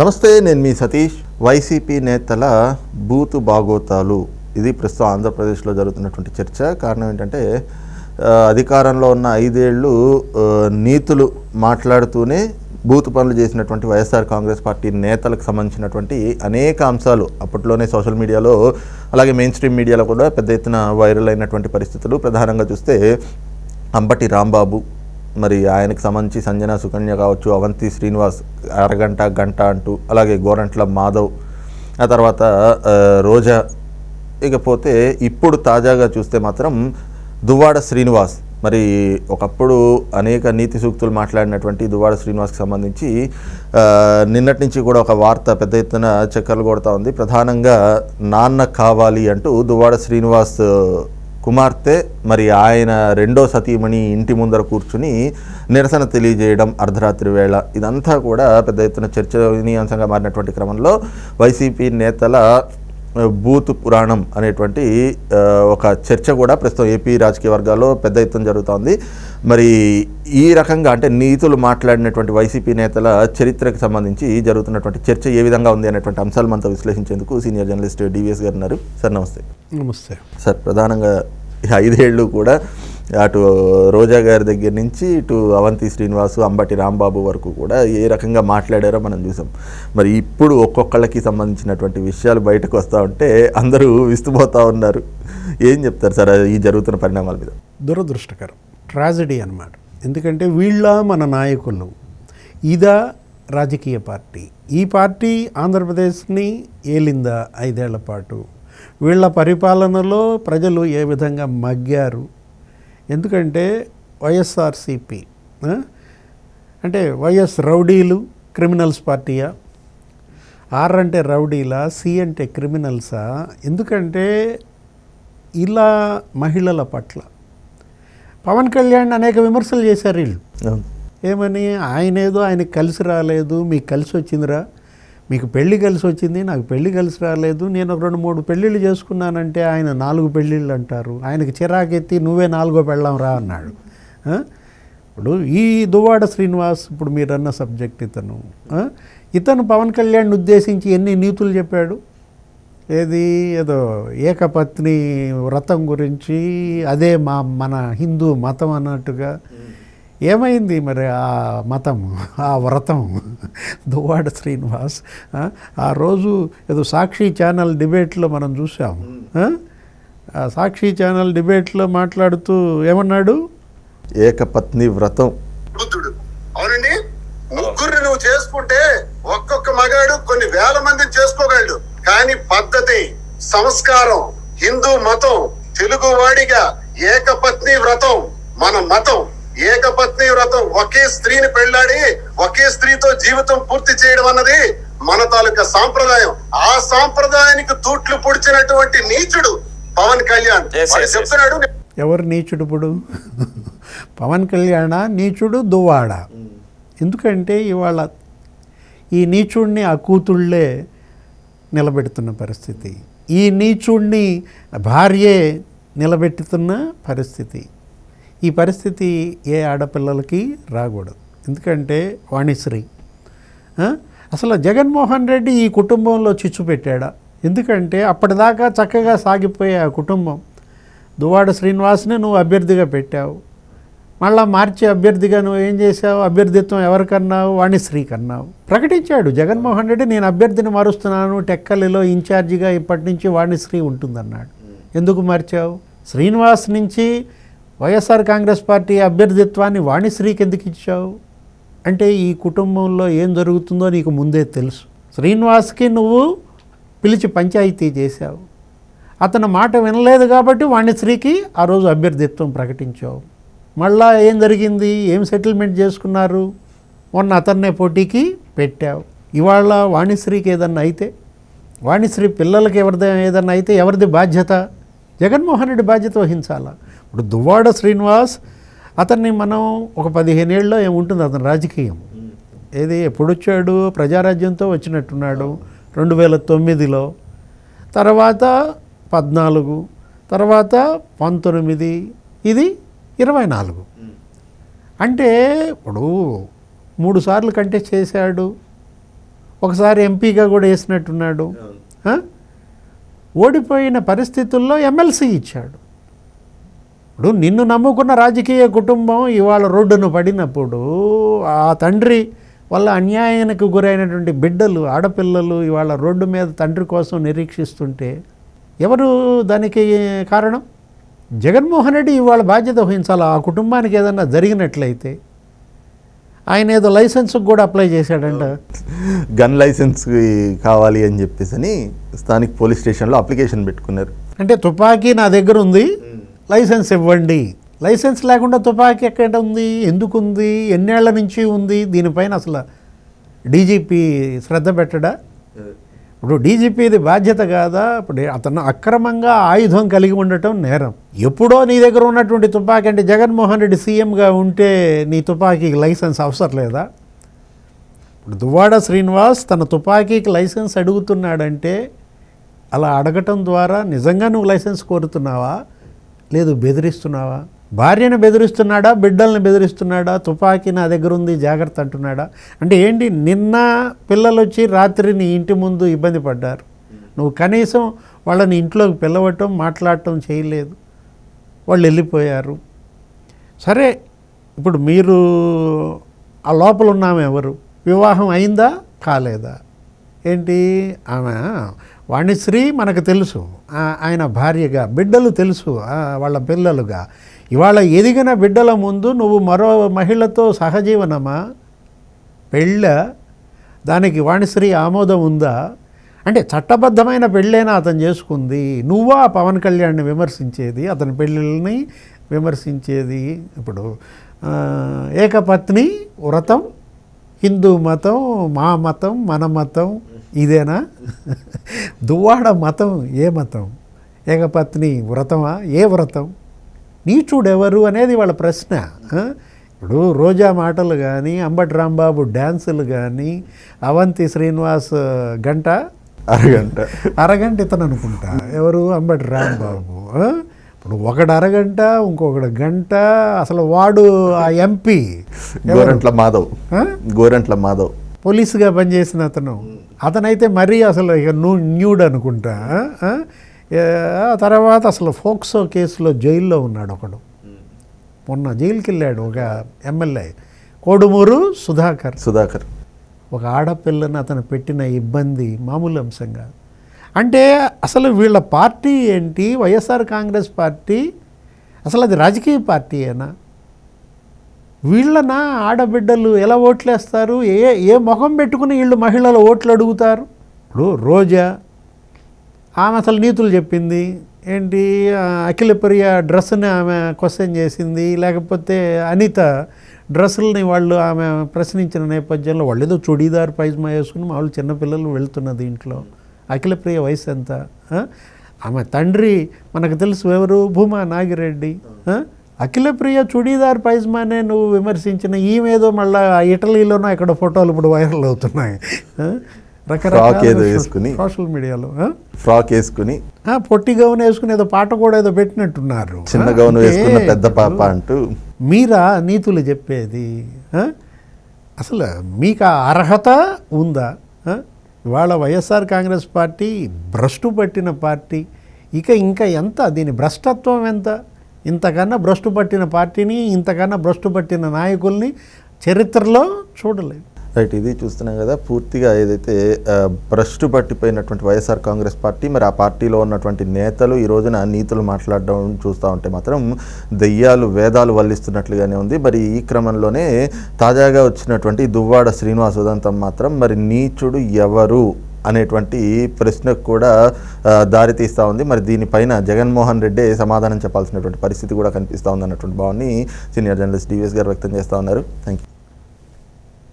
నమస్తే నేను మీ సతీష్ వైసీపీ నేతల బూతు బాగోతాలు. ఇది ప్రస్తుతం ఆంధ్రప్రదేశ్లో జరుగుతున్నటువంటి చర్చ. కారణం ఏంటంటే అధికారంలో ఉన్న ఐదేళ్ళు నీతులు మాట్లాడుతూనే బూతు పనులు చేసినటువంటి వైఎస్ఆర్ కాంగ్రెస్ పార్టీ నేతలకు సంబంధించినటువంటి అనేక అంశాలు అప్పట్లోనే సోషల్ మీడియాలో అలాగే మెయిన్ స్ట్రీమ్ మీడియాలో కూడా పెద్ద ఎత్తున వైరల్ అయినటువంటి పరిస్థితులు. ప్రధానంగా చూస్తే అంబటి రాంబాబు మరి ఆయనకు సంబంధించి సంజన సుకన్య కావచ్చు అవంతి శ్రీనివాస్ అరగంట గంట అంటూ అలాగే గోరంట్ల మాధవ్ ఆ తర్వాత రోజా. ఇకపోతే ఇప్పుడు తాజాగా చూస్తే మాత్రం దువ్వాడ శ్రీనివాస్. మరి ఒకప్పుడు అనేక నీతి సూక్తులు మాట్లాడినటువంటి దువ్వాడ శ్రీనివాస్కి సంబంధించి నిన్నటి నుంచి కూడా ఒక వార్త పెద్ద ఎత్తున చక్కర్లు కొడతా ఉంది. ప్రధానంగా నాన్న కావాలి అంటూ దువ్వాడ శ్రీనివాస్ కుమార్తె మరి ఆయన రెండో సతీమణి ఇంటి ముందర కూర్చుని నిరసన తెలియజేయడం అర్ధరాత్రి వేళ. ఇదంతా కూడా పెద్ద ఎత్తున చర్చనీయాంశంగా మారినటువంటి క్రమంలో వైసీపీ నేతల బూత్ పురాణం అనేటువంటి ఒక చర్చ కూడా ప్రస్తుతం ఏపీ రాజకీయ వర్గాల్లో పెద్ద ఎత్తున జరుగుతోంది. మరి ఈ రకంగా అంటే నీతులు మాట్లాడినటువంటి వైసీపీ నేతల చరిత్రకు సంబంధించి జరుగుతున్నటువంటి చర్చ ఏ విధంగా ఉంది అనేటువంటి అంశాలు మనతో విశ్లేషించేందుకు సీనియర్ జర్నలిస్ట్ డివిఎస్ గారు ఉన్నారు. సార్ నమస్తే. నమస్తే. సార్ ప్రధానంగా ఐదేళ్ళు కూడా అటు రోజా గారి దగ్గర నుంచి ఇటు అవంతి శ్రీనివాసు అంబటి రాంబాబు వరకు కూడా ఏ రకంగా మాట్లాడారో మనం చూసాం. మరి ఇప్పుడు ఒక్కొక్కళ్ళకి సంబంధించినటువంటి విషయాలు బయటకు వస్తూ ఉంటే అందరూ విస్తుపోతూ ఉన్నారు. ఏం చెప్తారు సార్ ఈ జరుగుతున్న పరిణామాల మీద? దురదృష్టకరం. ట్రాజడీ అన్నమాట. ఎందుకంటే వీళ్ళ మన నాయకులు ఇదా రాజకీయ పార్టీ. ఈ పార్టీ ఆంధ్రప్రదేశ్ని ఏలిందా ఐదేళ్ళ పాటు? వీళ్ళ పరిపాలనలో ప్రజలు ఏ విధంగా మగ్గారు? ఎందుకంటే వైఎస్ఆర్సిపి? అంటే వైఎస్ రౌడీలు క్రిమినల్స్ పార్టీయా? ఆర్ అంటే రౌడీలా సి అంటే క్రిమినల్సా? ఎందుకంటే ఇలా మహిళల పట్ల. పవన్ కళ్యాణ్ అనేక విమర్శలు చేశారు వీళ్ళు. ఏమని? ఆయన ఏదో ఆయనకి కలిసి రాలేదు మీకు కలిసి వచ్చిందిరా? మీకు పెళ్ళి కలిసి వచ్చింది నాకు పెళ్ళి కలిసి రాలేదు నేను ఒక రెండు మూడు పెళ్ళిళ్ళు చేసుకున్నానంటే ఆయన నాలుగు పెళ్ళిళ్ళు అంటారు. ఆయనకి చిరాకెత్తి నువ్వే నాలుగో పెళ్ళాం రా అన్నాడు. ఇప్పుడు ఈ దువ్వాడ శ్రీనివాస్ ఇప్పుడు మీరన్న సబ్జెక్ట్ ఇతను. ఇతను పవన్ కళ్యాణ్ ఉద్దేశించి ఎన్ని నీతులు చెప్పాడు? ఏది? ఏదో ఏకపత్ని వ్రతం గురించి అదే మా మన హిందూ మతం అన్నట్టుగా. ఏమైంది మరి ఆ మతం ఆ వ్రతం? దువ్వాడ శ్రీనివాస్ ఆ? రోజు ఏదో సాక్షి ఛానల్ డిబేట్లో మనం చూసాం. ఆ? ఆ సాక్షి ఛానల్ డిబేట్లో మాట్లాడుతూ ఏమన్నాడు? ఏకపత్ని వ్రతం. బుద్ధుడు. అవునండి? ముగ్గురిని నువ్వు చేసుకుంటే ఒక్కొక్క మగాడు కొన్ని వేల మందిని చేసుకోగలడు. కానీ పద్ధతి సంస్కారం హిందూ మతం తెలుగు వాడిగా ఏకపత్ని వ్రతం మన మతం. ఏకపత్ని వ్రతం ఒకే స్త్రీని పెళ్ళాడి ఒకే స్త్రీతో జీవితం పూర్తి చేయడం అన్నది మన తాలూకా సాంప్రదాయం. ఆ సాంప్రదాయానికి తూట్లు పొడిచినటువంటి నీచుడు పవన్ కళ్యాణ్. చెప్తున్నాడు ఎవరు నీచుడు ఇప్పుడు? పవన్ కళ్యాణ నీచుడు దువ్వాడ. ఎందుకంటే ఇవాళ ఈ నీచుడిని ఆ కూతుళ్ళే నిలబెడుతున్న పరిస్థితి. ఈ నీచుడిని భార్యే నిలబెట్టుతున్న పరిస్థితి. ఈ పరిస్థితి ఏ ఆడపిల్లలకి రాకూడదు. ఎందుకంటే వాణిశ్రీ అసలు జగన్మోహన్ రెడ్డి ఈ కుటుంబంలో చిచ్చు పెట్టాడా? ఎందుకంటే అప్పటిదాకా చక్కగా సాగిపోయే ఆ కుటుంబం. దువాడ శ్రీనివాస్ని నువ్వు అభ్యర్థిగా పెట్టావు. మళ్ళా మార్చి అభ్యర్థిగా నువ్వు ఏం చేసావు అభ్యర్థిత్వం ఎవరికన్నావు వాణిశ్రీకి అన్నావు ప్రకటించాడు జగన్మోహన్ రెడ్డి నేను అభ్యర్థిని మారుస్తున్నాను టెక్కలిలో ఇన్ఛార్జిగా ఇప్పటి నుంచి వాణిశ్రీ ఉంటుందన్నాడు. ఎందుకు మార్చావు? శ్రీనివాస్ నుంచి వైఎస్ఆర్ కాంగ్రెస్ పార్టీ అభ్యర్థిత్వాన్ని వాణిశ్రీకి ఎందుకు ఇచ్చావు? అంటే ఈ కుటుంబంలో ఏం జరుగుతుందో నీకు ముందే తెలుసు. శ్రీనివాస్కి నువ్వు పిలిచి పంచాయతీ చేశావు. అతని మాట వినలేదు కాబట్టి వాణిశ్రీకి ఆ రోజు అభ్యర్థిత్వం ప్రకటించావు. మళ్ళా ఏం జరిగింది? ఏం సెటిల్మెంట్ చేసుకున్నారు? మొన్న అతన్నే పోటీకి పెట్టావు. ఇవాళ వాణిశ్రీకి ఏదన్నా అయితే వాణిశ్రీ పిల్లలకి ఎవరిది ఏదన్నా అయితే ఎవరిది బాధ్యత? జగన్మోహన్ రెడ్డి బాధ్యత వహించాలా? ఇప్పుడు దువ్వాడ శ్రీనివాస్ అతన్ని మనం ఒక పదిహేనేళ్ళలో ఏముంటుంది? అతని రాజకీయం. ఏది? ఎప్పుడు వచ్చాడు ప్రజారాజ్యంతో వచ్చినట్టున్నాడు. రెండు వేల తొమ్మిదిలో తర్వాత పద్నాలుగు. తర్వాత పంతొమ్మిది. ఇది ఇరవై నాలుగు అంటే ఇప్పుడు మూడు సార్లు కంటెస్ట్ చేశాడు. ఒకసారి ఎంపీగా కూడా వేసినట్టున్నాడు? ఓడిపోయిన పరిస్థితుల్లో ఎమ్మెల్సీ ఇచ్చాడు. ఇప్పుడు నిన్ను నమ్ముకున్న రాజకీయ కుటుంబం ఇవాళ రోడ్డును పడినప్పుడు ఆ తండ్రి వల్ల అన్యాయానికి గురైనటువంటి బిడ్డలు ఆడపిల్లలు ఇవాళ రోడ్డు మీద తండ్రి కోసం నిరీక్షిస్తుంటే ఎవరు దానికి కారణం? జగన్మోహన్ రెడ్డి ఇవాళ బాధ్యత వహించాలి? ఆ కుటుంబానికి ఏదన్నా జరిగినట్లయితే ఆయన ఏదో లైసెన్స్కి కూడా అప్లై చేశాడంట. గన్ లైసెన్స్ కావాలి అని చెప్పేసి అని స్థానిక పోలీస్ స్టేషన్లో అప్లికేషన్ పెట్టుకున్నారు. అంటే తుపాకీ నా దగ్గర ఉంది. లైసెన్స్ ఇవ్వండి. లైసెన్స్ లేకుండా తుపాకీ ఎక్కడ ఉంది? ఎందుకు ఉంది ఎన్నేళ్ళ నుంచి ఉంది? దీనిపైన అసలు డీజీపీ శ్రద్ధ పెట్టడా? ఇప్పుడు డీజీపీది బాధ్యత కాదా? ఇప్పుడు అతను అక్రమంగా ఆయుధం కలిగి ఉండటం నేరం. ఎప్పుడో నీ దగ్గర ఉన్నటువంటి తుపాకీ అంటే జగన్మోహన్ రెడ్డి సీఎంగా ఉంటే నీ తుపాకీకి లైసెన్స్ అవసరం లేదా? ఇప్పుడు దువ్వాడ శ్రీనివాస్ తన తుపాకీకి లైసెన్స్ అడుగుతున్నాడంటే అలా అడగటం ద్వారా నిజంగా నువ్వు లైసెన్స్ కోరుతున్నావా? లేదు బెదిరిస్తున్నావా? భార్యను బెదిరిస్తున్నాడా? బిడ్డల్ని బెదిరిస్తున్నాడా? తుపాకీ నా దగ్గర ఉంది జాగ్రత్త అంటున్నాడా? అంటే ఏంటి? నిన్న పిల్లలు వచ్చి రాత్రి నీ ఇంటి ముందు ఇబ్బంది పడ్డారు. నువ్వు కనీసం వాళ్ళని ఇంట్లోకి పిలవటం మాట్లాడటం చేయలేదు. వాళ్ళు వెళ్ళిపోయారు. సరే ఇప్పుడు మీరు ఆ లోపల ఉన్నామెవరు వివాహం అయిందా? కాలేదా? ఏంటి? ఆమె వాణిశ్రీ మనకు తెలుసు. ఆ- ఆయన భార్యగా బిడ్డలు తెలుసు వాళ్ళ పిల్లలుగా. ఇవాళ ఎదిగిన బిడ్డల ముందు నువ్వు మరో మహిళతో సహజీవనమా? పెళ్ళ? దానికి వాణిశ్రీ ఆమోదం ఉందా? అంటే చట్టబద్ధమైన పెళ్ళైనా అతను చేసుకుంది. నువ్వా పవన్ కళ్యాణ్ని విమర్శించేది? అతని పెళ్ళిళ్ళని విమర్శించేది? ఇప్పుడు ఏకపత్ని వ్రతం హిందూ మతం మా మతం మన మతం ఇదేనా? దువ్వాడ మతం ఏ మతం? ఏకపత్ని వ్రతమా? ఏ వ్రతం? నీచుడెవరు అనేది వాళ్ళ ప్రశ్న? ఇప్పుడు రోజా మాటలు కానీ అంబటి రాంబాబు డ్యాన్సులు కానీ అవంతి శ్రీనివాస్ గంట? అరగంట. అరగంట ఇతను అనుకుంటా. ఎవరు? అంబటి రాంబాబు? ఇప్పుడు ఒకడు అరగంట ఇంకొకడు గంట అసలు వాడు ఆ ఎంపీ గోరంట్ల మాధవ్? గోరంట్ల మాధవ్. పోలీసుగా పనిచేసిన అతను. అతనైతే మరీ అసలు ఇక నూ న్యూడ్ అనుకుంటా తర్వాత అసలు ఫోక్సో కేసులో జైల్లో ఉన్నాడు ఒకడు. మొన్న జైలుకి వెళ్ళాడు ఒక ఎమ్మెల్యే కోడుమూరు సుధాకర్. సుధాకర్. ఒక ఆడపిల్లని అతను పెట్టిన ఇబ్బంది మామూలు అంశం కాదు అంటే అసలు వీళ్ళ పార్టీ ఏంటి? వైఎస్ఆర్ కాంగ్రెస్ పార్టీ? అసలు అది రాజకీయ పార్టీయేనా? వీళ్ళన ఆడబిడ్డలు ఎలా ఓట్లేస్తారు? ఏ ఏ మొహం పెట్టుకుని వీళ్ళు మహిళలు ఓట్లు అడుగుతారు? ఇప్పుడు రోజా ఆమె అసలు నీతులు చెప్పింది. ఏంటి? ఆ, అఖిలప్రియ డ్రెస్ని ఆమె క్వశ్చన్ చేసింది. లేకపోతే అనిత డ్రెస్సులని వాళ్ళు ఆమె ప్రశ్నించిన నేపథ్యంలో వాళ్ళు ఏదో చుడీదార్ పైజమా వేసుకుని మామూలు చిన్నపిల్లలు వెళ్తున్నది ఇంట్లో అఖిలప్రియ వయసు ఎంత? ఆమె తండ్రి మనకు తెలుసు ఎవరు? భూమా నాగిరెడ్డి. అఖిలప్రియ చుడీదార్ పైజమానే నువ్వు విమర్శించిన ఈమెదో మళ్ళీ ఇటలీలోనో ఇక్కడ ఫోటోలు ఇప్పుడు వైరల్ అవుతున్నాయి. వేసుకుని. సోషల్ మీడియాలో? ఫ్రాక్ వేసుకుని. పొట్టి గౌన్ వేసుకుని ఏదో పాట కూడా ఏదో పెట్టినట్టున్నారు. చిన్న గౌను వేసుకున్న పెద్ద పాప అంటూ. మీరా నీతులు చెప్పేది? అసలు మీకు ఆ అర్హత ఉందా? ఇవాళ వైఎస్ఆర్ కాంగ్రెస్ పార్టీ భ్రష్టు పట్టిన పార్టీ. ఇక ఇంకా ఎంత? దీని భ్రష్టత్వం ఎంత? ఇంతకన్నా భ్రష్టు పట్టిన పార్టీని ఇంతకన్నా భ్రష్టు పట్టిన నాయకుల్ని చరిత్రలో చూడలేదు. రైట్ ఇది చూస్తున్నాం కదా పూర్తిగా ఏదైతే భ్రష్టు పట్టిపోయినటువంటి వైఎస్ఆర్ కాంగ్రెస్ పార్టీ మరి ఆ పార్టీలో ఉన్నటువంటి నేతలు ఈ రోజున నీతులు మాట్లాడడం చూస్తూ ఉంటే మాత్రం దెయ్యాలు వేదాలు వల్లిస్తున్నట్లుగానే ఉంది. మరి ఈ క్రమంలోనే తాజాగా వచ్చినటువంటి దువ్వాడ శ్రీనివాస్ ఉదంతం మాత్రం మరి నీచుడు ఎవరు? అనేటువంటి ప్రశ్నకు కూడా దారితీస్తూ ఉంది. మరి దీనిపైన జగన్మోహన్ రెడ్డి సమాధానం చెప్పాల్సినటువంటి పరిస్థితి కూడా కనిపిస్తూ ఉంది అన్నటువంటి భావాన్ని సీనియర్ జర్నలిస్ట్ డివిఎస్ గారు వ్యక్తం చేస్తూ ఉన్నారు. Thank you